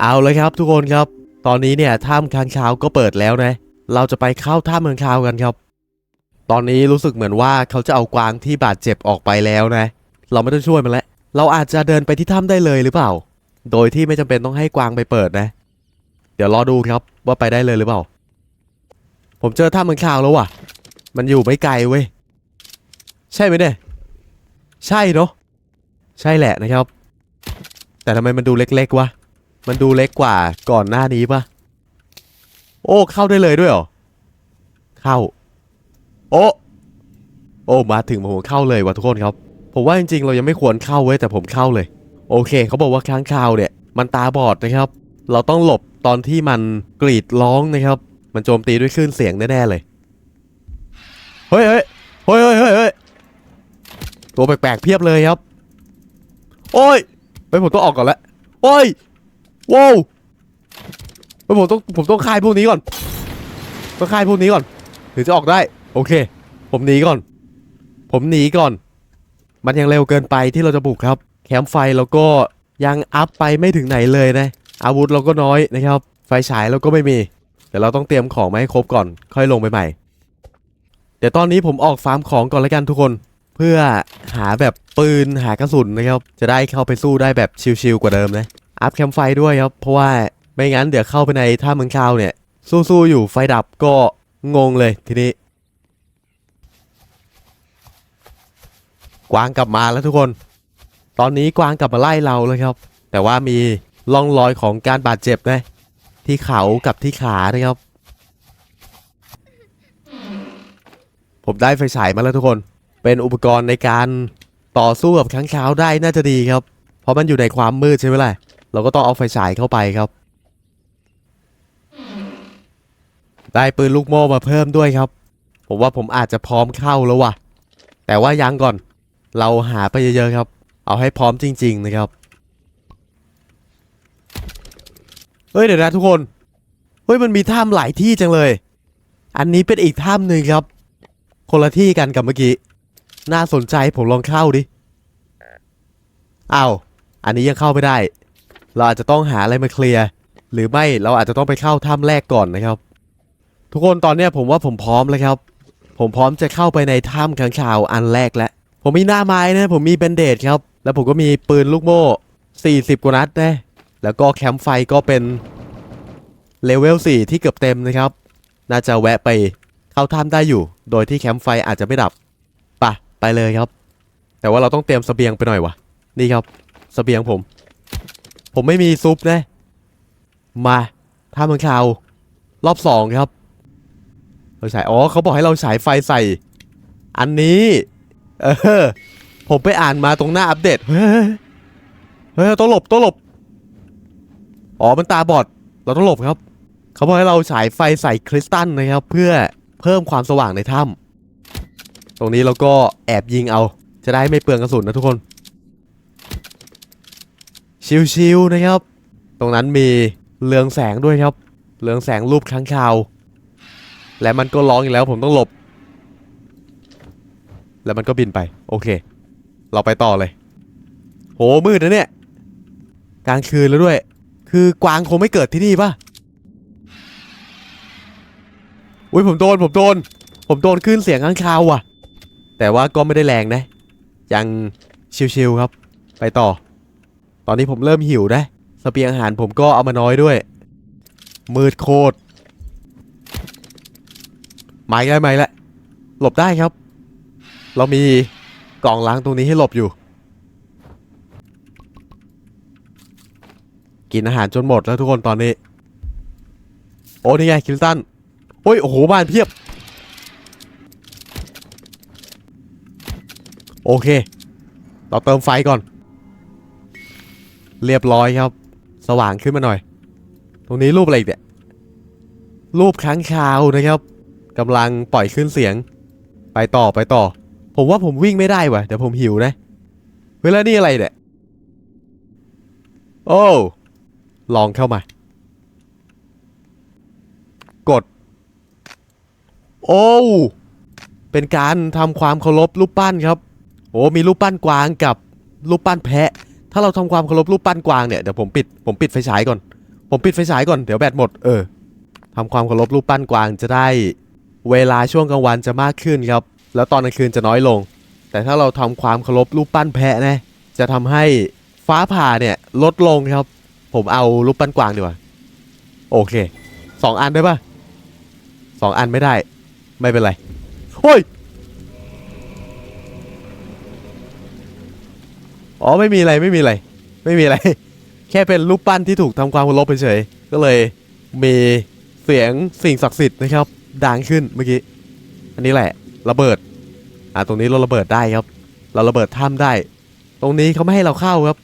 เอาเลยครับทุกคนครับ ตอนนี้เนี่ยถ้ำค้างคาวก็เปิดแล้วนะ เราจะไปเข้าถ้ำค้างคาวกันครับ ตอนนี้รู้สึกเหมือนว่าเขาจะเอากวางที่บาดเจ็บออกไปแล้วนะ เราไม่ต้องช่วยมันแล้วเราอาจจะเดินไปที่ถ้ำได้เลยหรือเปล่า โดยที่ไม่จำเป็นต้องให้กวางไปเปิดนะ เดี๋ยวรอดูครับว่าไปได้เลยหรือเปล่า ผมเจอถ้ำค้างคาวแล้วว่ะ มันอยู่ไม่ไกลเว้ย ใช่ไหมเนี่ย ใช่เนาะ ใช่แหละนะครับ แต่ทำไมมันดูเล็กๆวะ มันดูเล็กกว่าก่อนหน้านี้ปะโอ้ เข้าได้เลยด้วยเหรอ เข้า โอ้ โอ้ มาถึงผมเข้าเลยว่ะทุกคนครับ ผมว่าจริงๆ เรายังไม่ควรเข้าเว้ยแต่ผมเข้าเลย โอเค เขาบอกว่าค้างคาวเนี่ย มันตาบอดนะครับ เราต้องหลบตอนที่มันกรีดร้องนะครับ มันโจมตีด้วยคลื่นเสียงแน่ๆเลย เฮ้ยเฮ้ยเฮ้ยเฮ้ยเฮ้ยเฮ้ยตัวแปลกๆเพียบเลยครับ โอ้ยไปผมต้องออกก่อนละโอ้ย ว้าวผมต้องผมต้องคายพวกนี้ก่อนต้องคายพวกนี้ก่อนถึงจะออกได้ โอเค ผมหนีก่อน ผมหนีก่อน มันยังเร็วเกินไปที่เราจะบุกครับ แคมป์ไฟเราก็ยังอัพไปไม่ถึงไหนเลยนะ อาวุธเราก็น้อยนะครับ ไฟฉายเราก็ไม่มีเดี๋ยวเราต้องเตรียมของมาให้ครบก่อน ค่อยลงไปใหม่ เดี๋ยวตอนนี้ผมออกฟาร์มของก่อนล้วกันทุกคน เพื่อหาแบบปืนหากระสุนนะครับ จะได้เข้าไปสู้ได้แบบชิลๆกว่าเดิมนะ อัพแคมไฟด้วยครับ เพราะว่าไม่งั้นเดี๋ยวเข้าไปในถ้ำเมืองคาวเนี่ย สู้ๆอยู่ไฟดับก็งงเลยทีนี้ กวางกลับมาแล้วทุกคน ตอนนี้กวางกลับมาไล่เราแล้วครับ แต่ว่ามีร่องรอยของการบาดเจ็บนะที่เขากับที่ขานะครับ ผมได้ไฟฉายมาแล้วทุกคน เป็นอุปกรณ์ในการต่อสู้กับค้างคาวได้น่าจะดีครับ เพราะมันอยู่ในความมืดใช่ไหมล่ะ เราก็ต้องเอาไฟฉายเข้าไปครับ ได้ปืนลูกโม่มาเพิ่มด้วยครับ ผมว่าผมอาจจะพร้อมเข้าแล้วว่ะ แต่ว่ายังก่อน เราหาไปเยอะๆครับ เอาให้พร้อมจริง ๆ นะครับ เฮ้ยเดี๋ยวนะทุกคน เฮ้ยมันมีถ้ำหลายที่จังเลย อันนี้เป็นอีกถ้ำหนึ่งครับ คนละที่กันกับเมื่อกี้ น่าสนใจผมลองเข้าดิอ้าว อันนี้ยังเข้าไม่ได้ เราอาจจะต้องหาอะไรมาเคลียร์หรือไม่เราอาจจะต้องไปเข้าถ้ำแรกก่อนนะครับ ทุกคนตอนนี้ผมว่าผมพร้อมแล้วครับ ผมพร้อมจะเข้าไปในถ้ำขังข่าวอันแรกแล้วผมมีหน้าไม้นะผมมีเบนเดดครับ แล้วผมก็มีปืนลูกโม่ 40 กว่านัดนะแล้วก็แคมป์ไฟก็เป็นเลเวล4ที่เกือบเต็มนะครับ น่าจะแวะไปเข้าถ้ำได้อยู่ โดยที่แคมป์ไฟอาจจะไม่ดับปะไปเลยครับ แต่ว่าเราต้องเตรียมเสบียงไปหน่อยวะนี่ครับสเสบียงผม ผมไม่มีซุปนะ มาถ้ำเมืองข่าว รอบสองครับ เราฉาย อ๋อ เขาบอกให้เราฉายไฟใส่ อันนี้ เออ ผมไปอ่านมาตรงหน้าอัปเดตเฮ้ยเฮ้ยต้องหลบต้องหลบ อ๋อ มันตาบอด เราต้องหลบครับ เขาบอกให้เราฉายไฟใส่คริสตัลนะครับ เพื่อเพิ่มความสว่างในถ้ำตรงนี้เราก็แอบยิงเอา จะได้ไม่เปลืองกระสุนนะทุกคน ชิวๆนะครับ ตรงนั้นมีเรืองแสงด้วยครับ เรืองแสงรูปค้างคาว และมันก็ร้องอีกแล้วผมต้องหลบ แล้วมันก็บินไป โอเค เราไปต่อเลย โหมืดนะเนี่ยกลางคืนแล้วด้วย คือกวางคงไม่เกิดที่นี่ปะอุ้ยผมโดนผมโดน ผมโดนขึ้นเสียงข้างคาวว่ะ แต่ว่าก็ไม่ได้แรงนะ ยังชิวๆครับ ไปต่อ ตอนนี้ผมเริ่มหิวนะสเสบียงอาหารผมก็เอามาน้อยด้วย มืดโคตรไม่ได้ไหมละ หลบได้ครับ เรามีกล่องล้างตรงนี้ให้หลบอยู่ กินอาหารจนหมดแล้วทุกคนตอนนี้ โอ้นี่ไงคิลตันโอ้ยโอ้โหบ้านเพียบ โอเค เราเติมไฟก่อน เรียบร้อยครับ สว่างขึ้นมาหน่อย ตรงนี้รูปอะไรเนี่ยรูปค้างคาวนะครับกำลังปล่อยขึ้นเสียง ไปต่อไปต่อ ผมว่าผมวิ่งไม่ได้ว่ะเดี๋ยวผมหิวนะเฮ้ยแล้วนี่อะไรเนี่ยโอ้ลองเข้ามา กด โอ้เป็นการทำความเคารพรูปปั้นครับ โอ้มีรูปปั้นกวางกับรูปปั้นแพะ ถ้าเราทำความเคารพรูปปั้นกวางเนี่ยเดี๋ยวผมปิดผมปิดไฟฉายก่อน ผมปิดไฟฉายก่อนเดี๋ยวแบตหมดเออทำความเคารพรูปปั้นกวางจะได้เวลาช่วงกลางวันจะมากขึ้นครับ แล้วตอนกลางคืนจะน้อยลง แต่ถ้าเราทำความเคารพรูปปั้นแพะนะจะทำให้ฟ้าผ่าเนี่ยลดลงครับ ผมเอารูปปั้นกวางดีกว่าโอเคสองอันได้ปะสองอันไม่ได้ ไม่เป็นไรโอ้ย อ๋อไม่มีอะไรไม่มีอะไร ไม่มีอะไร แค่เป็นรูปปั้นที่ถูกทำความเคารพเฉยก็เลยมีเสียงสิ่งศักดิ์สิทธิ์นะครับดังขึ้นเมื่อกี้อันนี้แหละระเบิดอ่าตรงนี้เราระเบิดได้ครับ เราระเบิดถ้ำได้ ตรงนี้เขาไม่ให้เราเข้าครับ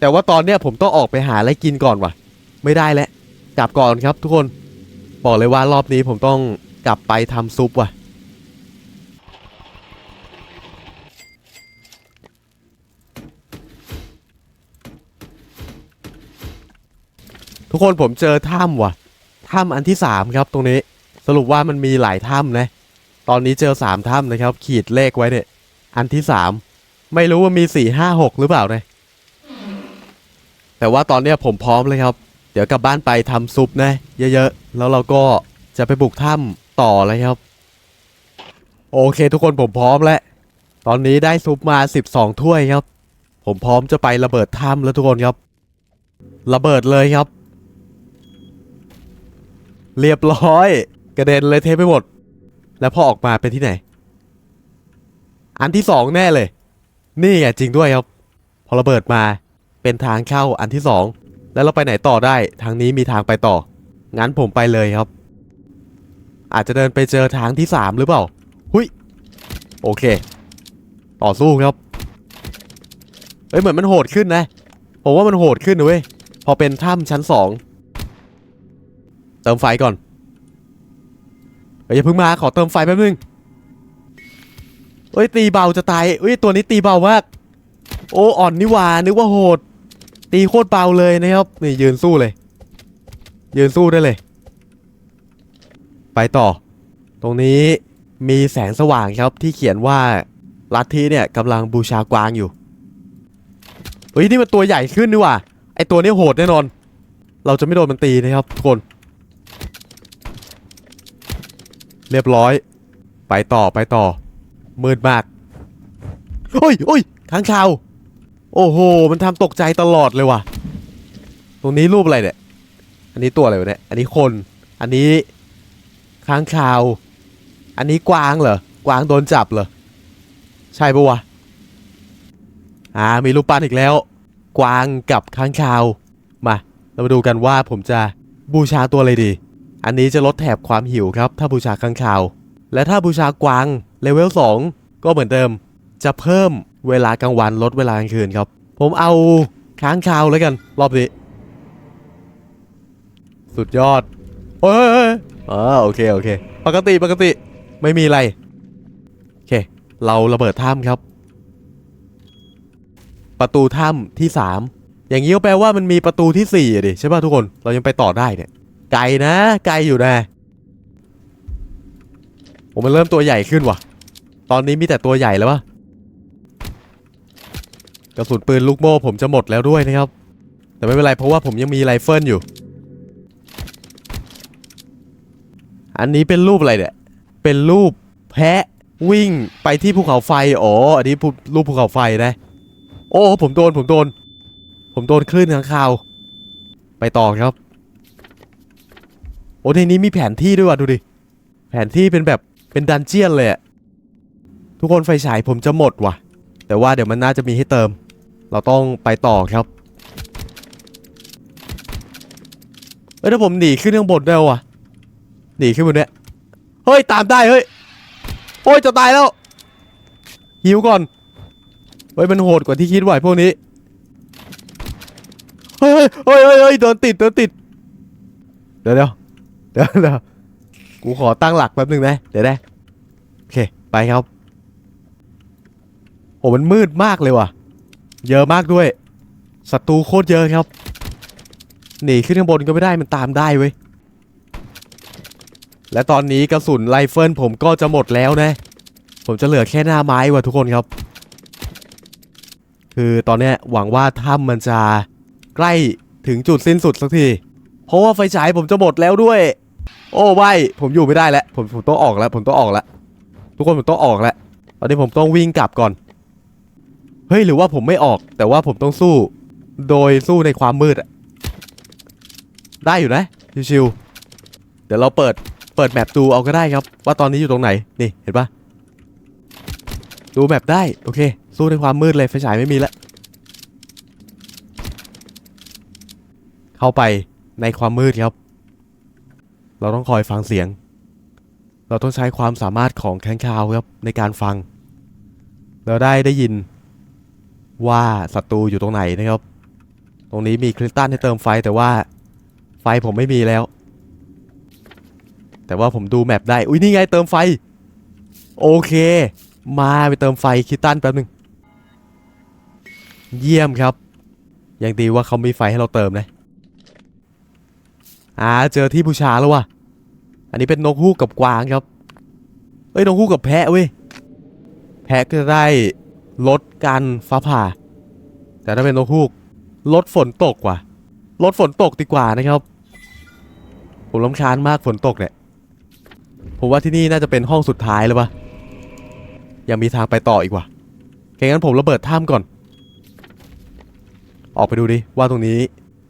แต่ว่าตอนเนี้ยผมต้องออกไปหาอะไรกินก่อนว่ะ ไม่ได้แล้วกลับก่อนครับทุกคนบอกเลยว่ารอบนี้ผมต้องกลับไปทำซุปว่ะ ทุกคนผมเจอถ้ำว่ะถ้ำอันที่ 3 ครับตรงนี้ สรุปว่ามันมีหลายถ้ำนะ ตอนนี้เจอ 3ถ้ำนะครับ ขีดเลขไว้เนี่ย อันที่ 3 ไม่รู้ว่ามี 4 5 6 หรือเปล่านะแต่ว่าตอนเนี้ยผมพร้อมเลยครับ เดี๋ยวกลับบ้านไปทำซุปนะ เยอะๆ แล้วเราก็จะไปบุกถ้ำต่อเลยครับ โอเคทุกคนผมพร้อมแล้ว ตอนนี้ได้ซุปมา 12 ถ้วยครับ ผมพร้อมจะไประเบิดถ้ำแล้วทุกคนครับ ระเบิดเลยครับ เรียบร้อย กระเด็นเลยเทไปหมด แล้วพอออกมาเป็นที่ไหน อันที่สองแน่เลย นี่ไงจริงด้วยครับ พอระเบิดมาเป็นทางเข้าอันที่สองแล้วเราไปไหนต่อได้ ทางนี้มีทางไปต่อ งั้นผมไปเลยครับ อาจจะเดินไปเจอทางที่สามหรือเปล่า หุยโอเค ต่อสู้ครับเฮ้ยเหมือนมันโหดขึ้นนะ ผมว่ามันโหดขึ้นนะเว้ย พอเป็นถ้ำชั้นสอง ติมไฟก่อนเฮ้ยอย่าเพิ่งมาขอเติมไฟแป๊บนึงเฮ้ยตีเบาจะตายเฮ้ยตัวนี้ตีเบามากโอ้อ่อนนี่หว่านึกว่าโหด ตีโคตรเบาเลยนะครับนี่ยืนสู้เลย ยืนสู้ได้เลย ไปต่อ ตรงนี้มีแสงสว่างครับที่เขียนว่าลัทธิเนี่ยกำลังบูชากวางอยู่เฮ้ยนี่มันตัวใหญ่ขึ้นนี่หว่าไอตัวนี้โหดแน่นอน เราจะไม่โดนมันตีนะครับทุกคน เรียบร้อย ไปต่อไปต่อ มืดมาก โอ้ยโอ้ยค้างคาว โอ้โห มันทำตกใจตลอดเลยว่ะ ตรงนี้รูปอะไรเนี่ย อันนี้ตัวอะไรวะเนี่ย อันนี้คน อันนี้ค้างคาว อันนี้กวางเหรอ กวางโดนจับเหรอ ใช่ปะวะ อ่า มีรูปปั้นอีกแล้ว กวางกับค้างคาว มา เรามาดูกันว่าผมจะบูชาตัวอะไรดี อันนี้จะลดแถบความหิวครับ ถ้าบูชาค้างคาว และถ้าบูชากวางเลเวล2 ก็เหมือนเดิม จะเพิ่มเวลากลางวันลดเวลากลางคืนครับ ผมเอาค้างคาวแล้วกัน รอบนี้ สุดยอดโอ้ยเอ้ยเออโอเคโอเค ปกติปกติไม่มีอะไรโอเค เราระเบิดถ้ำครับ ประตูถ้ำที่ 3 อย่างนี้ก็แปลว่ามันมีประตูที่4อะดิใช่ป่ะทุกคนเรายังไปต่อได้เนี่ย ไกลนะ ไกลอยู่นะผมมันเริ่มตัวใหญ่ขึ้นว่ะ ตอนนี้มีแต่ตัวใหญ่แล้ววะกระสุนปืนลูกโม่ผมจะหมดแล้วด้วยนะครับ แต่ไม่เป็นไรเพราะว่าผมยังมีไรเฟิลอยู่ อันนี้เป็นรูปอะไรเนี่ย เป็นรูปแพะวิ่งไปที่ภูเขาไฟ อ๋อ อันนี้รูปภูเขาไฟนะ โอ้ ผมโดน ผมโดน ผมโดนคลื่นข้างคาว ไปต่อครับ อ้ในนี้มีแผนที่ด้วยว่ะดูดิ แผนที่เป็นแบบเป็นดันเจียนเลยอะทุกคนไฟฉายผมจะหมดว่ะ แต่ว่าเดี๋ยวมันน่าจะมีให้เติม เราต้องไปต่อครับเอ้ยถ้าผมหนีขึ้นข้างบนได้ว่ะหนีขึ้นบนเนี้ยเฮ้ยตามได้เฮ้ยโอ้ยจะตายแล้วหิวก่อนเฮ้ยมันโหดกว่าที่คิดไว้พวกนี้เฮ้ยเฮ้ยเฮ้ยเฮ้ยโดนติดโดนติดเดี๋ยวเดี๋ยว เดี๋ยวเดี๋ยวกูขอตั้งหลักแป๊บนึงนะ เดี๋ยวได้โอเค ไปครับ โอ้มันมืดมากเลยว่ะ เยอะมากด้วย ศัตรูโคตรเยอะครับ หนีขึ้นข้างบนก็ไม่ได้มันตามได้เว้ย และตอนนี้กระสุนไรเฟิลผมก็จะหมดแล้วนะ ผมจะเหลือแค่หน้าไม้ว่ะทุกคนครับ คือตอนนี้หวังว่าถ้ำมันจะใกล้ถึงจุดสิ้นสุดสักที เพราะว่าไฟฉายผมจะหมดแล้วด้วย โอ้ไม่ผมอยู่ไม่ได้แล้ว ผมผมต้องออกแล้ว ผมต้องออกแล้ว ทุกคนผมต้องออกแล้ว ตอนนี้ผมต้องวิ่งกลับก่อน เฮ้ยหรือว่าผมไม่ออก แต่ว่าผมต้องสู้ โดยสู้ในความมืดอะได้อยู่นะชิวๆเดี๋ยวเราเปิดเปิดแมปดูเอาก็ได้ครับ ว่าตอนนี้อยู่ตรงไหน นี่เห็นปะดูแมปได้โอเค สู้ในความมืดเลยไฟฉายไม่มีแล้วเข้าไป ในความมืดครับ เราต้องคอยฟังเสียง เราต้องใช้ความสามารถของแข้งคาวครับในการฟัง เราได้ได้ยินว่าศัตรูอยู่ตรงไหนนะครับ ตรงนี้มีคริสตัลให้เติมไฟแต่ว่าไฟผมไม่มีแล้ว แต่ว่าผมดูแมปได้ อุ้ยนี่ไงเติมไฟ โอเค มาไปเติมไฟคริสตัลแป๊บหนึง เยี่ยมครับ ยังดีว่าเขามีไฟให้เราเติมนะ อ่าเจอที่บูชาแล้วว่ะ อันนี้เป็นนกฮูกกับกวางครับ เอ้ยนกฮูกกับแพะเว้ย แพะก็จะได้ลดการฟ้าผ่า แต่ถ้าเป็นนกฮูกลดฝนตกว่ะ ลดฝนตกดีกว่านะครับ ผมรำคาญมากฝนตกเนี่ย ผมว่าที่นี่น่าจะเป็นห้องสุดท้ายแล้วปะยังมีทางไปต่ออีกว่ะแค่งั้นผมระเบิดถ้ำก่อน ออกไปดูดิว่าตรงนี้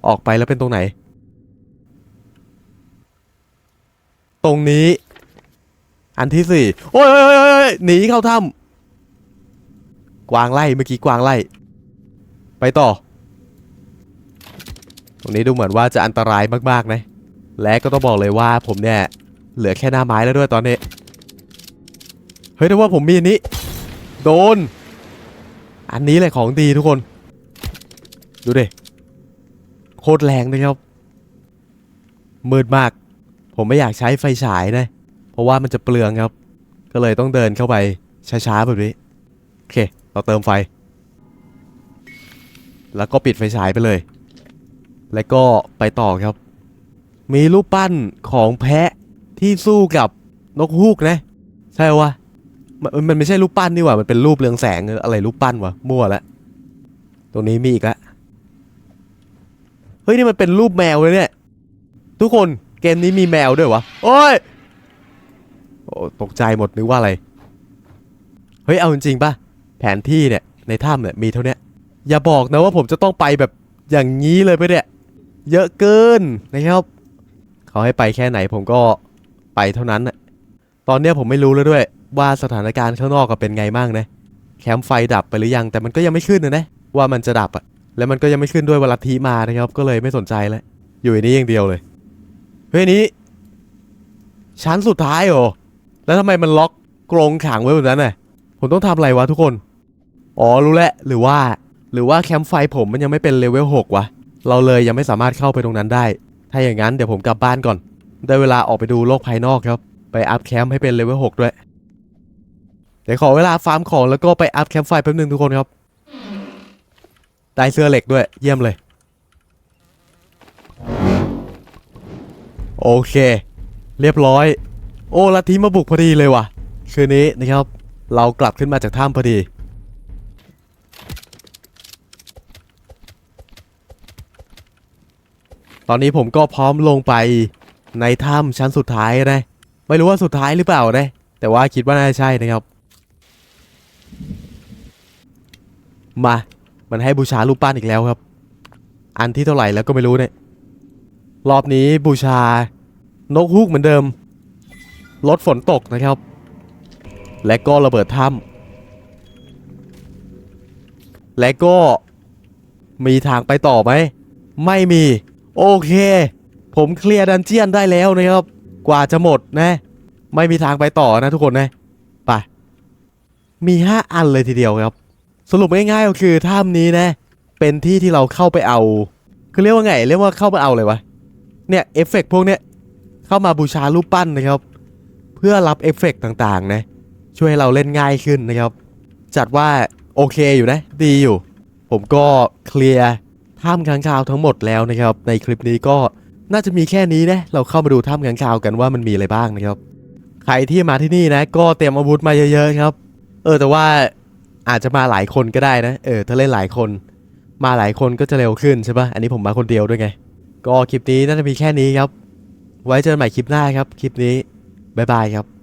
ออกไปแล้วเป็นตรงไหน ตรงนี้ อันที่สี่โอ้ยโอ้ยโอ้ยหนีเข้าถ้ำกวางไล่เมื่อกี้กวางไล่ ไปต่อ ตรงนี้ดูเหมือนว่าจะอันตรายมากๆนะ และก็ต้องบอกเลยว่าผมเนี่ยเหลือแค่หน้าไม้แล้วด้วยตอนนี้ เฮ้ยแต่ว่าผมมีอันนี้ โดน อันนี้แหละของดีทุกคน ดูดิ โคตรแรงนะครับมืดมาก ผมไม่อยากใช้ไฟฉายนะ เพราะว่ามันจะเปลืองครับ ก็เลยต้องเดินเข้าไปช้าๆแบบนี้ โอเค เราเติมไฟ แล้วก็ปิดไฟฉายไปเลย แล้วก็ไปต่อครับ มีรูปปั้นของแพะที่สู้กับนกฮูกนะ ใช่วะมันมันไม่ใช่รูปปั้นนี่หว่า มันเป็นรูปเรืองแสงอะไรรูปปั้นวะมั่วแล้วตรงนี้มีอีกละ เฮ้ยนี่มันเป็นรูปแมวเลยเนี่ย ทุกคน เกมนี้มีแมวด้วยวะ โอ้ย โอ้ตกใจหมดนึกว่าอะไร เฮ้ย เอาจริงๆป่ะ แผนที่เนี่ย ในถ้ำเนี่ยมีเท่านี้อย่าบอกนะว่าผมจะต้องไปแบบอย่างนี้เลยไปเนี่ย เยอะเกินนะครับ เขาให้ไปแค่ไหนผมก็ไปเท่านั้นน่ะตอนเนี้ยผมไม่รู้แล้วด้วย ว่าสถานการณ์ข้างนอกก็เป็นไงบ้างนะ แคมป์ไฟดับไปหรือยังแต่มันก็ยังไม่ขึ้นนะนะว่ามันจะดับอะแล้วมันก็ยังไม่ขึ้นด้วยเวลาทีมานะครับ ก็เลยไม่สนใจแล้วอยู่ในนี้อย่างเดียวเลย เฮ้ยนี้ ชั้นสุดท้ายเหรอ แล้วทำไมมันล็อกกรงขังไว้แบบนั้นน่ะ ผมต้องทำอะไรวะทุกคน อ๋อรู้แล้วหรือว่า หรือว่าแคมป์ไฟผมมันยังไม่เป็นเลเวล6วะ เราเลยยังไม่สามารถเข้าไปตรงนั้นได้ ถ้าอย่างนั้นเดี๋ยวผมกลับบ้านก่อน ได้เวลาออกไปดูโลกภายนอกครับ ไปอัพแคมป์ให้เป็นเลเวล6ด้วย เดี๋ยวขอเวลาฟาร์มของแล้วก็ไปอัพแคมป์ไฟแป๊บนึงทุกคนครับ ได้เสื้อเหล็กด้วย เยี่ยมเลย โอเค เรียบร้อย โอ้ลัทธิมาบุกพอดีเลยว่ะ คืนนี้นะครับ เรากลับขึ้นมาจากถ้ำพอดี ตอนนี้ผมก็พร้อมลงไปในถ้ำชั้นสุดท้ายนะ ไม่รู้ว่าสุดท้ายหรือเปล่านะ แต่ว่าคิดว่าน่าจะใช่นะครับ มา มันให้บูชารูปปั้นอีกแล้วครับ อันที่เท่าไหร่แล้วก็ไม่รู้เนี่ย รอบนี้บูชา นกฮูกเหมือนเดิม ลดฝนตกนะครับ และก็ระเบิดถ้ำและก็มีทางไปต่อไหม ไม่มี โอเค ผมเคลียร์ดันเจียนได้แล้วนะครับ กว่าจะหมดนะ ไม่มีทางไปต่อนะทุกคนนะไปมี 5 อันเลยทีเดียวครับ สรุปง่ายๆก็คือถ้ำนี้นะ เป็นที่ที่เราเข้าไปเอาคือเรียกว่าไง เรียกว่าเข้าไปเอาเลยวะ เนี่ยเอฟเฟกต์พวกเนี้ยเข้ามาบูชารูปปั้นนะครับ เพื่อรับเอฟเฟกต์ต่างๆนะช่วยให้เราเล่นง่ายขึ้นนะครับ จัดว่าโอเคอยู่นะ ดีอยู่ ผมก็เคลียร์ถ้ำค้างคาวทั้งหมดแล้วนะครับ ในคลิปนี้ก็น่าจะมีแค่นี้นะเราเข้ามาดูถ้ำค้างคาวกันว่ามันมีอะไรบ้างนะครับ ใครที่มาที่นี่นะ ก็เตรียมอาวุธมาเยอะๆครับ เออแต่ว่าอาจจะมาหลายคนก็ได้นะ เออถ้าเล่นหลายคน มาหลายคนก็จะเร็วขึ้นใช่ปะอันนี้ผมมาคนเดียวด้วยไง ก็คลิปนี้น่าจะมีแค่นี้ครับ ไว้เจอกันใหม่คลิปหน้าครับ คลิปนี้ บ๊ายบายครับ